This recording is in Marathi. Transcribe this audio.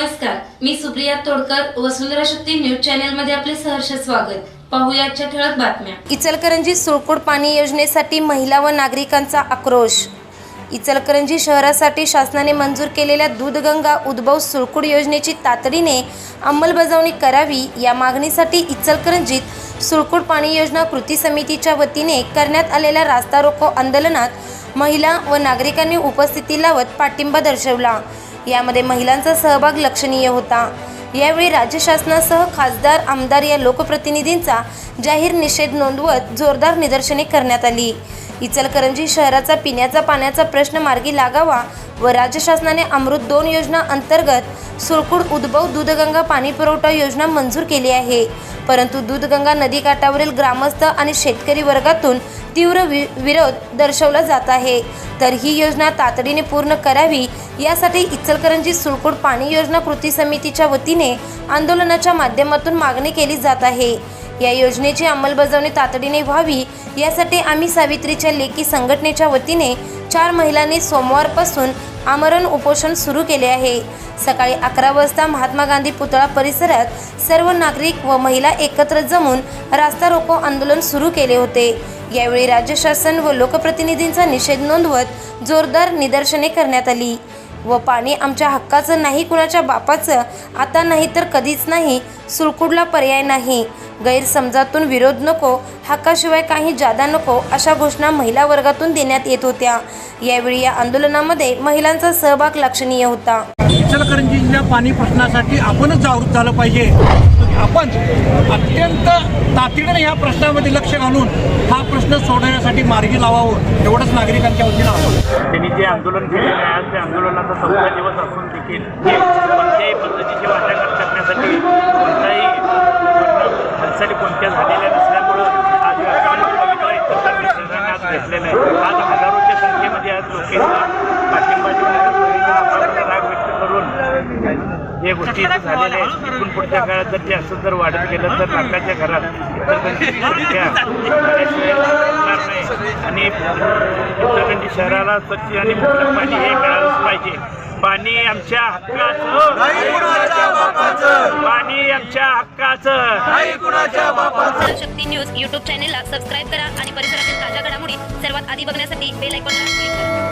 नमस्कार मी सुप्रिया तोडकर वसुंधरा शक्ती न्यूज चॅनलमध्ये आपले सहर्ष स्वागत. पाहुयाच्या ठळक बातम्या. इचलकरंजी सुळकूड पाणी योजनेसाठी महिला व नागरिकांचा आक्रोश. इचलकरंजी शहरासाठी शासनाने मंजूर केलेल्या दूधगंगा उद्भव सुळकूड योजनेची तातडीने अंमलबजावणी करावी या मागणीसाठी इचलकरंजीत सुळकूड पाणी योजना कृती समितीच्या वतीने करण्यात आलेल्या रास्ता रोको आंदोलनात महिला व नागरिकांनी उपस्थिती लावत पाठिंबा दर्शवला. यामध्ये महिलांचा सहभाग लक्षणीय होता. यावेळी राज्य शासनासह खासदार आमदार या लोकप्रतिनिधींचा जाहीर निषेध नोंदवत जोरदार निदर्शने करण्यात आली. इचलकरंजी शहराचा पिण्याचा पाण्याचा प्रश्न मार्गी लागावा व राज्य शासनाने अमृत दोन योजना अंतर्गत सुळकूड उद्भव दूधगंगा पाणी पुरवठा योजना मंजूर केली आहे. परंतु दूधगंगा नदीकाठावरील ग्रामस्थ आणि शेतकरी वर्गातून तीव्र वि विरोध दर्शवला जात आहे. तर ही योजना तातडीने पूर्ण करावी यासाठी इचलकरंजी सुळकूड पाणी योजना कृती समितीच्या वतीने आंदोलनाच्या माध्यमातून मागणी केली जात आहे. या योजनेची अंमलबजावणी तातडीने व्हावी यासाठी आम्ही सावित्रीच्या लेखी संघटनेच्या वतीने चार महिलांनी सोमवारपासून आमरण उपोषण सुरू केले आहे. सकाळी अकरा वाजता महात्मा गांधी पुतळा परिसरात सर्व नागरिक व महिला एकत्र जमून रास्ता रोको आंदोलन सुरू केले होते. यावेळी राज्य शासन व लोकप्रतिनिधींचा निषेध नोंदवत जोरदार निदर्शने करण्यात आली. व पाणी आमच्या हक्काचं नाही कुणाच्या बापाचं? आता नाही तर कधीच नाही. सुळकुडला पर्याय नाही. गैरसमजातून विरोध नको हक्काशिवाय काही जादा नको अशा घोषणा महिला वर्गातून देण्यात येत होत्या. यावेळी या आंदोलनामध्ये महिलांचा सहभाग लक्षणीय होता. इचलकरंजीच्या पाणी प्रश्नासाठी आपणच जागृत झालं पाहिजे. आपण अत्यंत तातडीने ह्या प्रश्नामध्ये लक्ष घालून हा प्रश्न सोडवण्यासाठी मार्गी लावावं एवढंच नागरिकांच्या वतीनं आवाहन त्यांनी जे आंदोलन केलेलं आहे आज त्या आंदोलनाचा चौथा दिवस असून देखील ते कोणत्याही पद्धतीची या गोष्टी इथं झालेल्या आहेत. इथून पुढच्या काळात जर ते असं जर वाढत गेलं तर नाकाच्या घरात इतरकांची संख्या आणि इचलकरंजी शहराला स्वच्छ आणि मुक्त पाणी हे मिळालंच पाहिजे. पाणी आमच्या हक्काचं. पाणी आमच्या हक्काचं. शक्ती न्यूज युट्यूब चॅनेलला सबस्क्राईब करा आणि परिसरातील ताज्या घडामोडी सर्वात आधी बघण्यासाठी बेल ऐकून